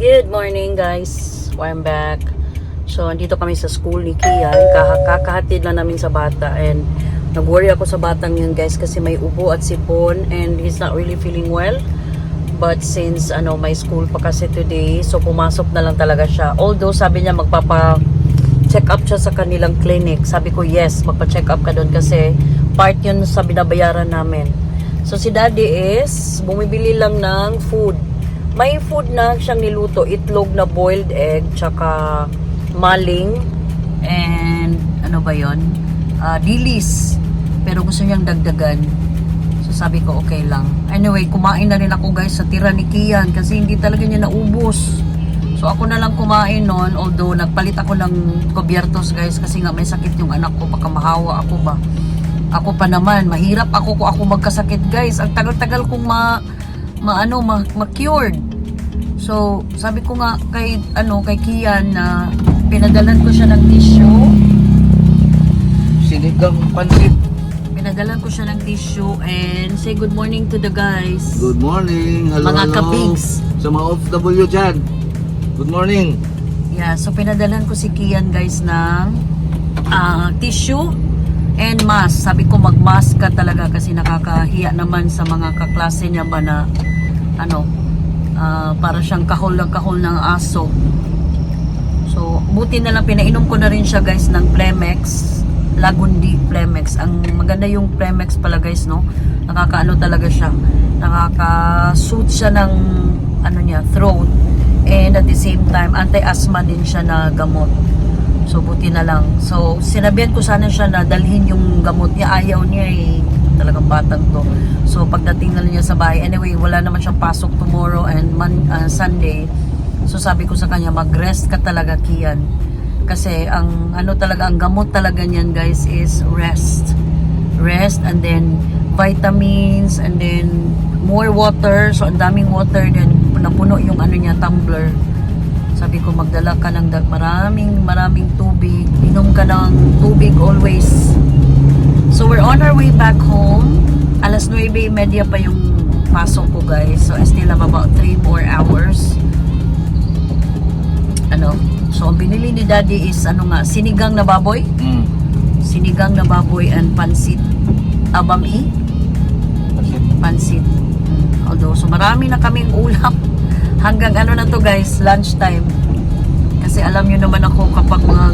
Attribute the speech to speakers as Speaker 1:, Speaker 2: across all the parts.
Speaker 1: Good morning guys. I'm back. So, andito kami sa school ni Kian. Kaka- Kakahatid lang namin sa bata and nag-worry ako sa batang yun guys kasi may ubo at sipon and he's not really feeling well. But since ano may school pa kasi today, so pumasok na lang talaga siya. Although sabi niya magpapa check up siya sa kanilang clinic. Sabi ko yes, magpa-check up ka doon kasi part yun sa binabayaran namin. So si daddy is bumibili lang ng food. May food na siyang niluto, itlog na boiled egg, tsaka maling, and ano ba yon? Ah, dilis. Pero gusto niyang dagdagan. So sabi ko okay lang. Anyway, kumain na rin ako guys sa tira ni Kian kasi hindi talaga niya naubos. So ako na lang kumain noon although nagpalit ako ng kubyertos guys kasi nga may sakit yung anak ko baka mahawa ako ba. Ako pa naman, mahirap ako kung ako magkasakit guys. Ang tagal-tagal kong ma, maano ma, ma-cured. So, sabi ko nga kay ano kay Kian na pinadalan ko siya ng tissue.
Speaker 2: Sinigang pansit.
Speaker 1: Pinadalan ko siya ng tissue and say good morning to the guys.
Speaker 2: Good morning. Hello,
Speaker 1: Mga
Speaker 2: hello.
Speaker 1: kapigs.
Speaker 2: Sa mga OFW dyan. Good morning.
Speaker 1: Yeah, so pinadalan ko si Kian guys ng ah, tissue and mask. Sabi ko mag-mask ka talaga kasi nakakahiya naman sa mga kaklase niya ba na ano, ah, para siyang kahol ng kahol ng aso. So, buti na lang pinainom ko na rin siya guys ng Plemex. Lagundi Plemex. Ang maganda yung Plemex pala guys, no? Nakakaano talaga siya. Nakaka-suit siya ng ano niya, throat. And at the same time, anti-asthma din siya na gamot. So, buti na lang. So, sinabihan ko sana siya na dalhin yung gamot niya. Ayaw niya eh. Talagang batang to. So, pagdating na niya sa bahay. Anyway, wala naman siyang pasok tomorrow and mon- ah, Sunday. So, sabi ko sa kanya, mag-rest ka talaga, Kian. Kasi, ang ano talaga, ang gamot talaga niyan, guys, is rest. Rest and then vitamins and then more water. So, ang daming water. Then, napuno yung ano niya, tumbler. Sabi ko, magdala ka ng maraming, maraming tubig. Inom ka ng tubig always. So, we're on our way back home. Alas 9.30 pa yung pasok ko, guys. So, I still have about 3 more hours. Ano? So, ang binili ni Daddy is, ano nga, sinigang na baboy.
Speaker 2: Mm.
Speaker 1: Sinigang na baboy and pansit. Abami?
Speaker 2: Pansit.
Speaker 1: pansit. Although, so marami na kaming ulam. Hanggang ano na to guys, lunchtime. Kasi alam nyo naman ako kapag mga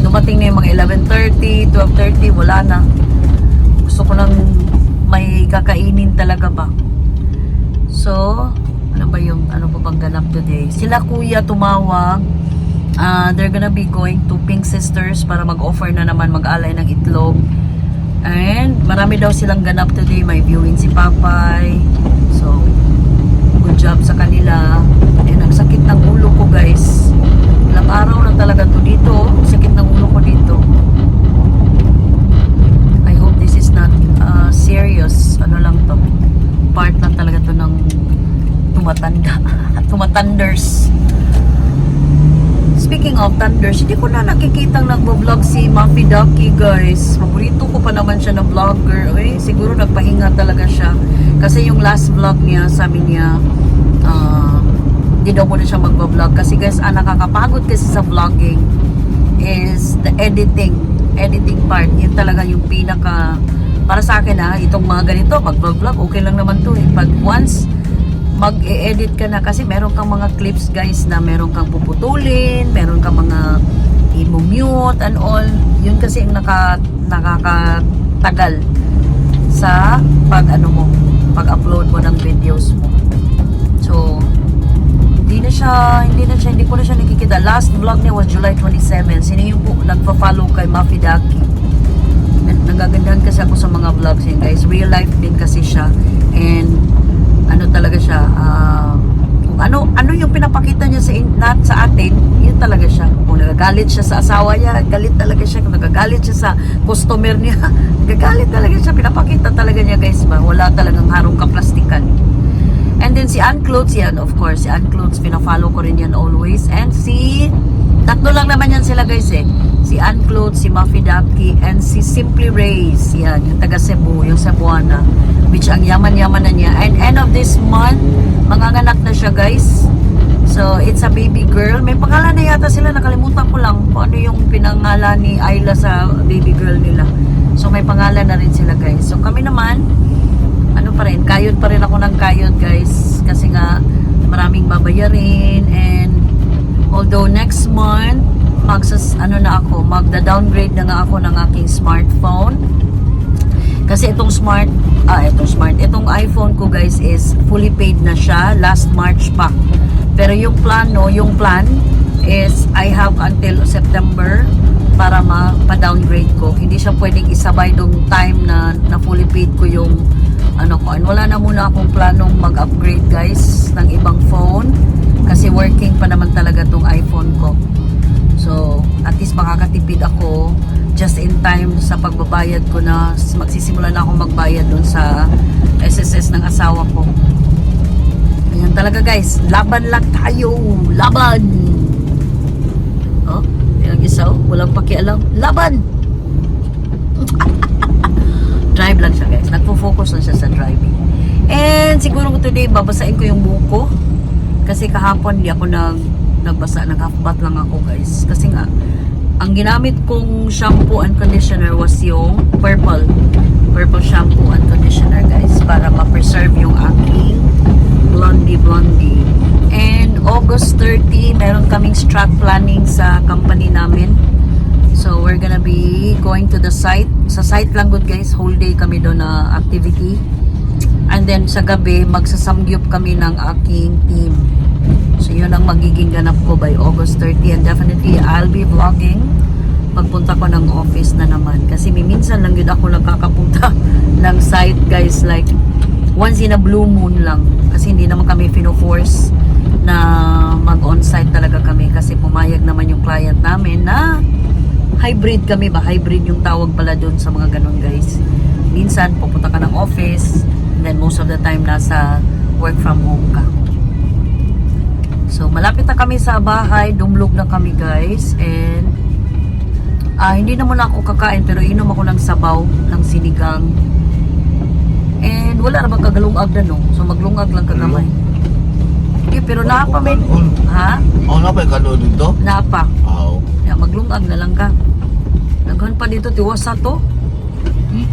Speaker 1: dumating na yung mga 11.30, 12.30, wala na. Gusto ko lang may kakainin talaga ba. So, ano ba yung, ano ba bang ganap today? Sila kuya tumawag. Ah, they're gonna be going to Pink Sisters para mag-offer na naman mag-alay ng itlog. And marami daw silang ganap today. May viewing si Papay. So, job sa kanila. And ang sakit ng ulo ko guys. Ilang araw na talaga to dito. Sakit ng ulo ko dito. I hope this is not uh, serious. Ano lang to. Part lang talaga to ng tumatanda. Tumatanders. Speaking of thunders, hindi ko na nakikitang nagbo-vlog si Muffy Ducky, guys. Paborito ko pa naman siya na vlogger. Eh, siguro nagpahinga talaga siya. Kasi yung last vlog niya, sabi niya, hindi daw muna siya magbo-vlog. Kasi guys, ang nakakapagod kasi sa vlogging is the editing. Editing part. Yun talaga yung pinaka, para sa akin ha, itong mga ganito, mag-vlog-vlog, okay lang naman to eh. Pag once, mag-e-edit ka na kasi meron kang mga clips guys na meron kang puputulin, meron kang mga i-mute and all. Yun kasi ang naka, nakakatagal sa pag ano mo, pag-upload mo ng videos mo. So, hindi na siya, hindi na siya, hindi ko na siya nakikita. Last vlog niya was July 27. Sino yung po, nagpa-follow kay Mafi Daki? Nag- Nagagandahan kasi ako sa mga vlogs yun guys. Real life din kasi siya. And ano talaga siya, kung ano ano yung pinapakita niya sa in- nat sa atin, yun talaga siya. Kung nagagalit siya sa asawa niya, galit talaga siya. Kung nagagalit siya sa customer niya, nagagalit talaga siya. Pinapakita talaga niya guys ba? Wala talagang harong kaplastikan. And then si Ann Clothes yan, of course. Si Ann Clothes, pinafollow ko rin yan always. And si, tatlo lang naman yan sila guys eh. Si Ann Clothes, si Muffy Ducky, and si Simply Rays. Yan, yung taga Cebu, yung Cebuana. Which ang yaman-yaman na niya. And end of this month, manganganak na siya guys. So, it's a baby girl. May pangalan na yata sila. Nakalimutan ko lang kung ano yung pinangalan ni Ayla sa baby girl nila. So, may pangalan na rin sila guys. So, kami naman, ano pa rin, kayod pa rin ako ng kayod guys. Kasi nga, maraming babayarin. And, although next month, magsas, ano na ako, magda-downgrade na nga ako ng aking smartphone. Kasi itong smart, ah, itong smart, itong iPhone ko guys is fully paid na siya last March pa. Pero yung plano, yung plan is I have until September para ma-downgrade ko. Hindi siya pwedeng isabay dong time na, na fully paid ko yung ano ko. And wala na muna akong planong mag-upgrade guys ng ibang phone kasi working pa naman talaga tong iPhone ko. So, at least makakatipid ako just in time sa pagbabayad ko na magsisimula na ako magbayad dun sa SSS ng asawa ko. Ayan talaga guys, laban lang tayo, laban! Oh, isa, oh, walang pakialam, laban! Drive lang siya guys, nagpo-focus lang siya sa driving. And siguro today, babasain ko yung buko. Kasi kahapon, di ako nag, nagbasa, nag-half lang ako guys. Kasi nga, ang ginamit kong shampoo and conditioner was yung purple. Purple shampoo and conditioner guys. Para ma-preserve yung aking blondie blondie. And August 30, meron kaming strat planning sa company namin. So, we're gonna be going to the site. Sa site lang good guys, whole day kami doon na activity. And then sa gabi, magsasamgyup kami ng aking team. So, yun ang magiging ganap ko by August 30. And definitely, I'll be vlogging pagpunta ko ng office na naman. Kasi minsan lang yun ako nagkakapunta ng site guys. Like, once in a blue moon lang. Kasi hindi naman kami fino-force na mag-on-site talaga kami. Kasi pumayag naman yung client namin na hybrid kami ba? Hybrid yung tawag pala doon sa mga ganun guys. Minsan, pupunta ka ng office, and then most of the time, nasa work from home ka. So, malapit na kami sa bahay. Dumlog na kami guys. And, ah hindi na muna ako kakain, pero inom ako ng sabaw, ng sinigang. And, wala naman kagalungag na no. So, maglungag lang kagamay. Okay, pero napa may... Ha?
Speaker 2: Oh, na pa yung kano dito?
Speaker 1: Napa.
Speaker 2: Aw.
Speaker 1: Ya, maglungag na lang ka. Naghan pa dito, tiwasa to.
Speaker 2: Hmm?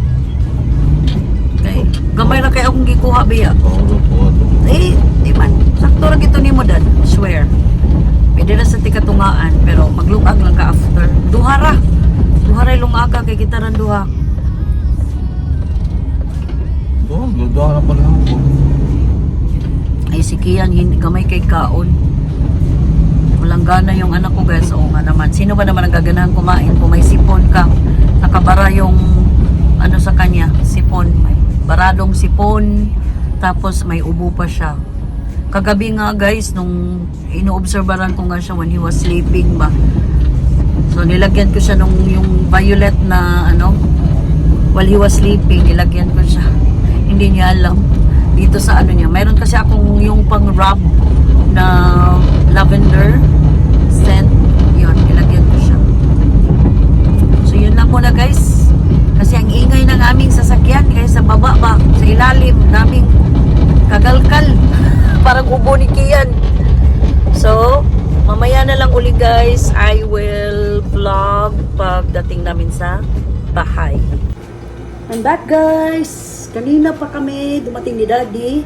Speaker 1: Kay, gamay na kay akong gikuha, biya.
Speaker 2: Oo, po.
Speaker 1: Eh, di man. Sakto lang ito ni mo, dad. Swear. Pwede na sa tikatungaan, pero maglungag lang ka after. Duhara. Duhara lungaga kay kita ran duha.
Speaker 2: Oo, dudahan na pala ako.
Speaker 1: Ay, si Kian, hindi gamay kay kaon. Walang gana yung anak ko, guys. Oo nga naman. Sino ba naman ang gaganahan kumain kung may sipon ka? Nakabara yung ano sa kanya, sipon. May baradong sipon, tapos may ubo pa siya. Kagabi nga guys, nung inoobserbaran ko nga siya when he was sleeping ba. So nilagyan ko siya nung yung violet na ano, while he was sleeping, nilagyan ko siya. Hindi niya alam. Dito sa ano niya. Mayroon kasi akong yung pang rub na lavender scent. Yun, nilagyan ko siya. So yun lang muna guys. Kasi ang ingay ng aming sasakyan kaya sa baba ba, sa ilalim, naming kagalkal. Parang ubo ni Kian. So, mamaya na lang uli guys, I will vlog pagdating namin sa bahay. And that guys, kanina pa kami dumating ni Daddy.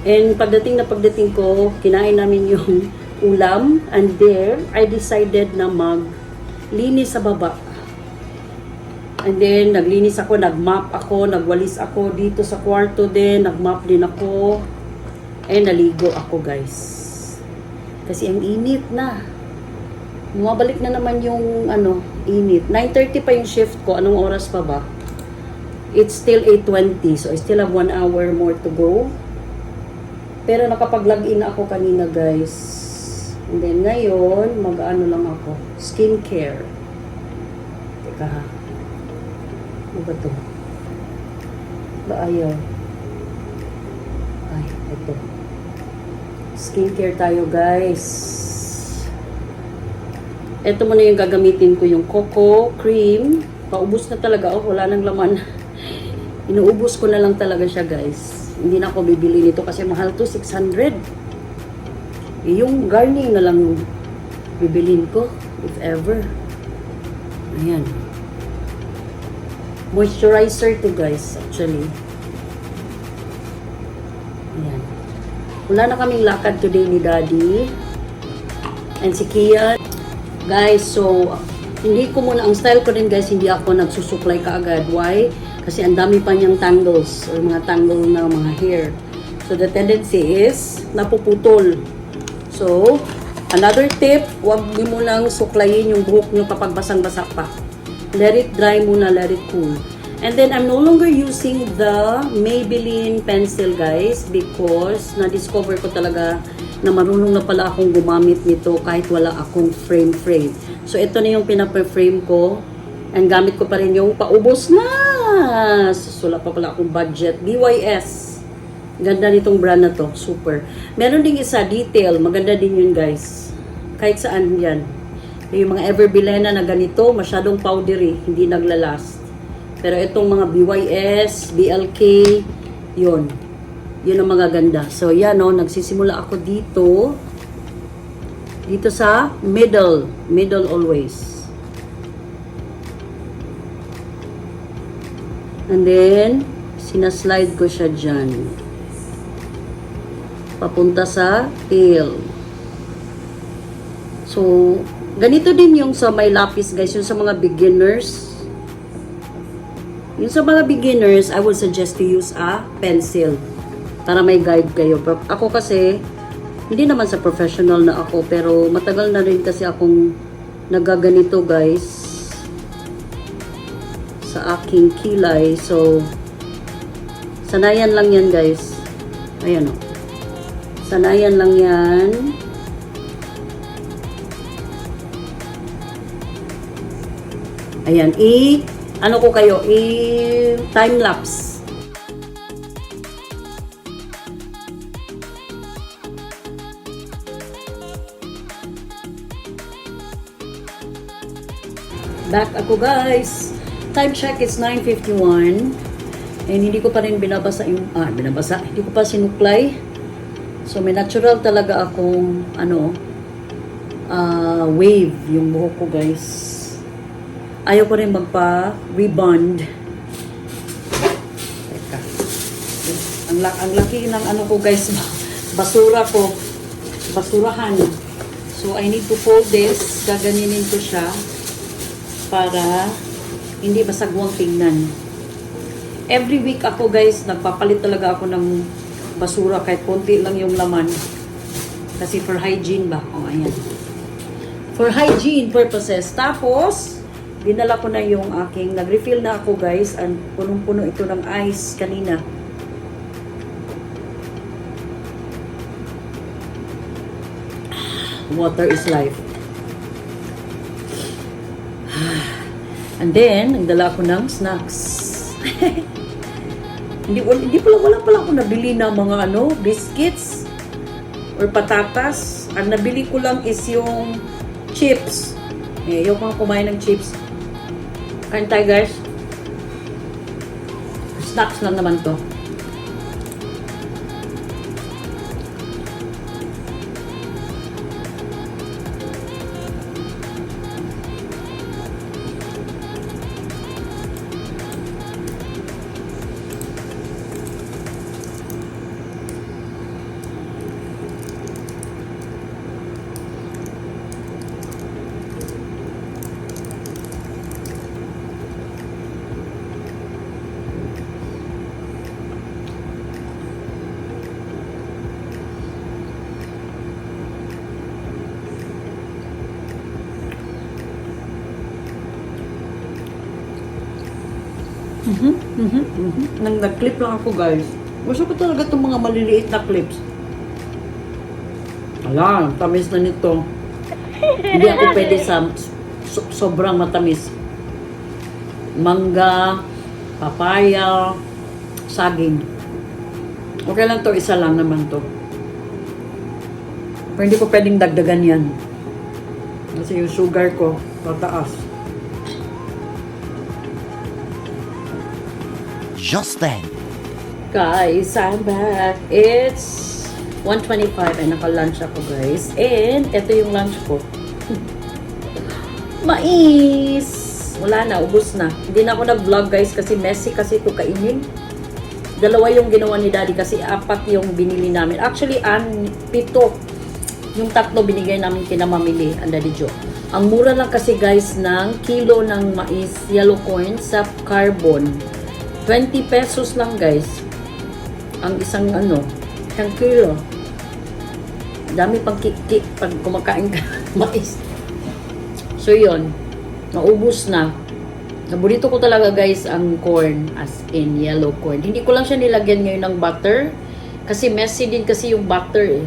Speaker 1: And pagdating na pagdating ko, kinain namin yung ulam. And there, I decided na mag linis sa baba. And then, naglinis ako, nagmap ako, nagwalis ako dito sa kwarto din, nagmap din ako. And naligo ako, guys. Kasi ang init na. Bumabalik na naman yung ano, init. 9.30 pa yung shift ko. Anong oras pa ba? It's still 8.20. So, I still have one hour more to go. Pero nakapag-login na ako kanina, guys. And then, ngayon, mag-ano lang ako. Skincare. Teka ha. Ano ba to? Ba ayaw? Ay, ito. Skincare tayo, guys. Ito muna yung gagamitin ko, yung coco cream. Paubos na talaga. Oh, wala nang laman. Inuubos ko na lang talaga siya, guys. Hindi na ako bibili nito kasi mahal to, 600. Eh, yung garni na lang bibilin ko, if ever. Ayan. Moisturizer to guys, actually. Ayan. Wala na kaming lakad today ni Daddy. And si Kian. Guys, so, hindi ko muna, ang style ko din guys, hindi ako nagsusuklay kaagad. Why? Kasi ang dami pa niyang tangles or mga tangle na mga hair. So, the tendency is, napuputol. So, another tip, huwag mo lang suklayin yung buhok niyo kapag basang-basa pa. Let it dry muna, let it cool. And then, I'm no longer using the Maybelline pencil, guys, because na-discover ko talaga na marunong na pala akong gumamit nito kahit wala akong frame-frame. So, ito na yung pinapa-frame ko. And gamit ko pa rin yung paubos na. Wala pa pala akong budget. BYS. Ganda nitong brand na to. Super. Meron ding isa, detail. Maganda din yun, guys. Kahit saan yan. Yung mga Everbilena na ganito, masyadong powdery. Hindi naglalast. Pero itong mga BYS, BLK, yun. Yun ang mga ganda. So, yan, no. Nagsisimula ako dito. Dito sa middle. Middle always. And then, sinaslide ko siya dyan. Papunta sa tail. So, ganito din yung sa may lapis guys, yung sa mga beginners. Yung sa mga beginners, I would suggest to use a pencil para may guide kayo. Ako kasi, hindi naman sa professional na ako, pero matagal na rin kasi akong nagaganito guys sa aking kilay. So, sanayan lang yan guys. Ayan o. Sanayan lang yan. Ayan, i ano ko kayo, i time lapse. Back ako guys. Time check is 9.51. And hindi ko pa rin binabasa yung, ah, binabasa. Hindi ko pa sinuklay. So may natural talaga akong, ano, ah, wave yung buhok ko guys. Ayaw ko rin magpa-rebond. Teka. Ang, ang laki ng ano ko guys, basura ko. Basurahan. So I need to fold this. Gaganinin ko siya para hindi basagwang tingnan. Every week ako guys, nagpapalit talaga ako ng basura kahit konti lang yung laman. Kasi for hygiene ba? O, ayan. For hygiene purposes. Tapos, dinala ko na yung aking, nag-refill na ako guys, and punong-puno ito ng ice kanina. Water is life. And then, nagdala ako ng snacks. hindi, wala, hindi pala, wala pala ako nabili ng mga ano, biscuits or patatas. Ang nabili ko lang is yung chips. Eh, yung mga kumain ng chips. Kain tayo guys. Snacks lang naman to. Mhm, mhm, mhm. Nang nag-clip lang ako, guys. Gusto ko talaga itong mga maliliit na clips. Ala, tamis na nito. Hindi ako pwede sa so- sobrang matamis. Mangga, papaya, saging. Okay lang to, isa lang naman to. Pero hindi ko pwedeng dagdagan yan. Kasi yung sugar ko, tataas.
Speaker 3: Just then,
Speaker 1: Guys, I'm back. It's 125 ay naka-lunch ako guys. And ito yung lunch ko. Mais! Wala na, ubos na. Hindi na ako nag-vlog guys kasi messy kasi ito kainin. Dalawa yung ginawa ni daddy kasi apat yung binili namin. Actually, an, pito. Yung tatlo binigay namin kina mamili, ang daddy Joe. Ang mura lang kasi guys ng kilo ng mais, yellow coin sa carbon. 20 pesos lang guys. Ang isang ano, isang kilo. Dami pang kik-kik pag kumakain ka mais. So yun, naubos na. Naburito ko talaga guys ang corn as in yellow corn. Hindi ko lang siya nilagyan ngayon ng butter kasi messy din kasi yung butter eh.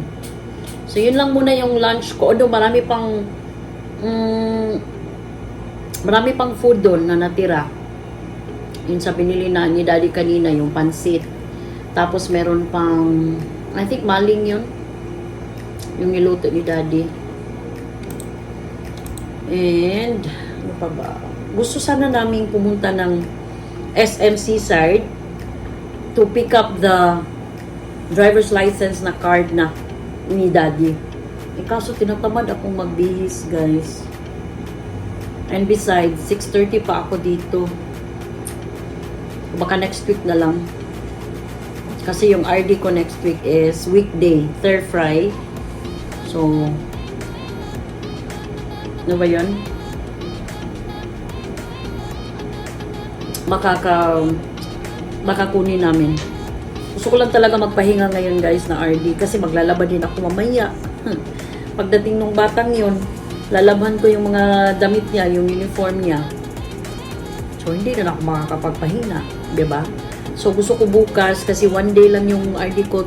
Speaker 1: So yun lang muna yung lunch ko. Although marami pang mm, marami pang food doon na natira. Yun sa binili na ni daddy kanina yung pansit. Tapos meron pang I think maling yun. Yung niluto ni daddy. And, ano pa ba? Gusto sana namin pumunta ng SMC side to pick up the driver's license na card na ni daddy. Eh, kaso tinatamad akong magbihis, guys. And besides, 6.30 pa ako dito. Baka next week na lang. Kasi yung RD ko next week is weekday, third fry. So, ano ba yun? Makaka, makakunin namin. Gusto ko lang talaga magpahinga ngayon guys na RD kasi maglalaba din ako mamaya. Hmm. Pagdating nung batang yun, lalaban ko yung mga damit niya, yung uniform niya. So, hindi na ako makakapagpahinga. Ba? So, gusto ko bukas kasi one day lang yung RD ko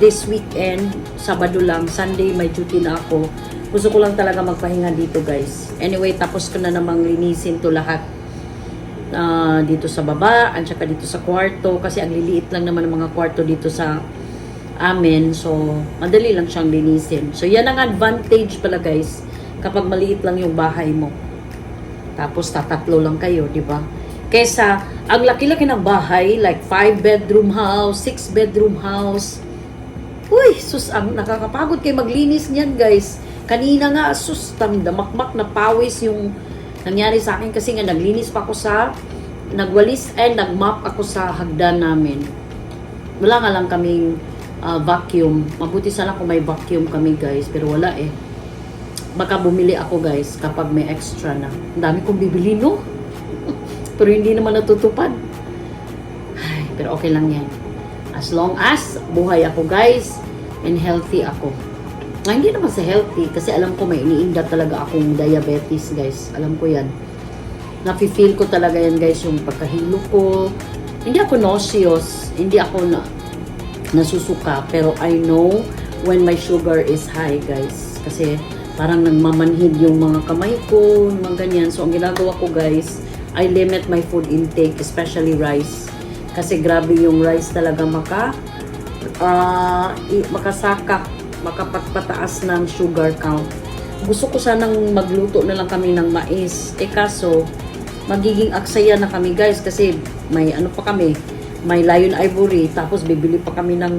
Speaker 1: this weekend. Sabado lang. Sunday may duty na ako. Gusto ko lang talaga magpahinga dito guys. Anyway, tapos ko na namang linisin to lahat. Ah, dito sa baba, at saka dito sa kwarto. Kasi ang liliit lang naman ng mga kwarto dito sa amin. So, madali lang siyang linisin. So, yan ang advantage pala guys. Kapag maliit lang yung bahay mo. Tapos tatatlo lang kayo, di ba? Kesa, ang laki-laki ng bahay, like 5 bedroom house, 6 bedroom house. Uy, sus, ang nakakapagod kay maglinis niyan, guys. Kanina nga, sus, damakmak na pawis yung nangyari sa akin kasi nga naglinis pa ako sa, nagwalis and nagmap ako sa hagdan namin. Wala nga lang kaming ah, vacuum. Mabuti sana kung may vacuum kami, guys, pero wala eh baka bumili ako guys kapag may extra na. Ang dami kong bibili no. Pero hindi naman natutupad. Ay, pero okay lang yan. As long as buhay ako guys and healthy ako. Nga, hindi naman sa healthy kasi alam ko may iniinda talaga akong diabetes guys. Alam ko yan. Nafe-feel ko talaga yan guys yung pagkahilo ko. Hindi ako nauseous. Hindi ako na nasusuka. Pero I know when my sugar is high guys. Kasi parang nagmamanhid yung mga kamay ko, yung mga ganyan. So, ang ginagawa ko guys, I limit my food intake, especially rice. Kasi grabe yung rice talaga maka, ah, i- makasaka, makapagpataas ng sugar count. Gusto ko sanang magluto na lang kami ng mais. Eh kaso, magiging aksaya na kami guys kasi may ano pa kami, may lion ivory, tapos bibili pa kami ng,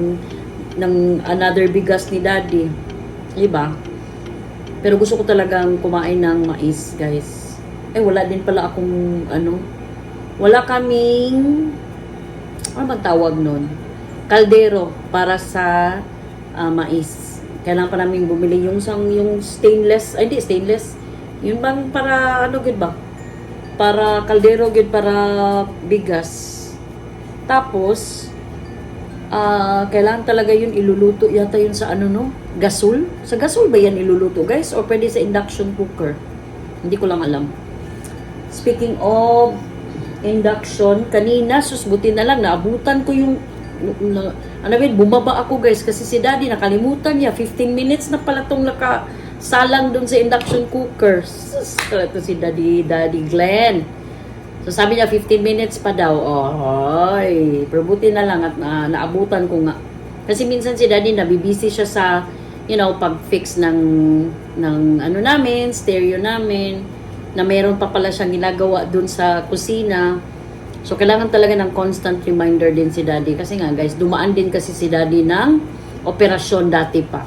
Speaker 1: ng another bigas ni daddy. Diba? Pero gusto ko talagang kumain ng mais, guys. Eh, wala din pala akong, ano, wala kaming, ano bang tawag nun? Kaldero para sa ah, mais. Kailangan pa namin bumili yung sang yung stainless, ay di stainless. Yun bang para ano gid ba? Para kaldero gid para bigas. Tapos ah kailangan talaga yun iluluto yata yun sa ano no? Gasol? Sa gasol ba yan iluluto guys? O pwede sa induction cooker? Hindi ko lang alam. Speaking of induction, kanina susbuti na lang naabutan ko yung na, ano yun, bumaba ako guys kasi si daddy nakalimutan niya. 15 minutes na pala tong naka salang dun sa induction cooker. Sus to si daddy daddy Glenn. So sabi niya 15 minutes pa daw. Oh ay pero buti na lang at na, naabutan ko nga. Kasi minsan si daddy nabibisi siya sa you know pag fix ng ng ano namin stereo namin na meron pa pala siyang ginagawa dun sa kusina So, kailangan talaga ng constant reminder din si daddy. Kasi nga, guys, dumaan din kasi si daddy ng operasyon dati pa.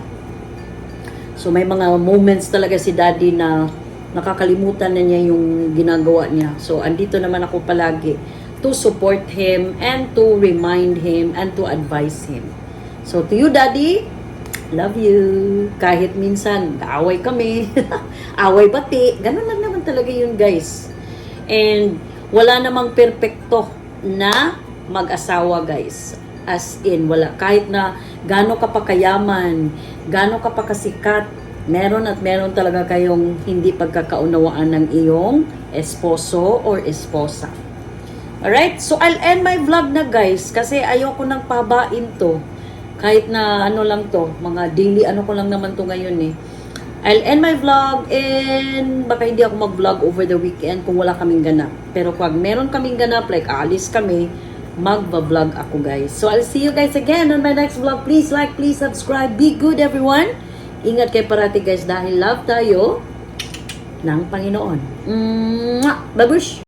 Speaker 1: So may mga moments talaga si daddy na nakakalimutan na niya yung ginagawa niya. So andito naman ako palagi to support him and to remind him and to advise him. So to you daddy, love you. Kahit minsan away kami, away bati, ganun lang naman talaga yun guys. And wala namang perpekto na mag-asawa guys. As in, wala. Kahit na gaano ka pa kayaman, gaano ka pa kasikat, meron at meron talaga kayong hindi pagkakaunawaan ng iyong esposo or esposa. Alright? So, I'll end my vlog na guys kasi ayoko nang pabain to. Kahit na ano lang to, mga daily ano ko lang naman to ngayon eh. I'll end my vlog and baka hindi ako mag-vlog over the weekend kung wala kaming ganap. Pero pag meron kaming ganap, like aalis kami, magba-vlog ako guys. So I'll see you guys again on my next vlog. Please like, please subscribe. Be good everyone. Ingat kayo parati guys dahil love tayo ng Panginoon. Mwah! Babush!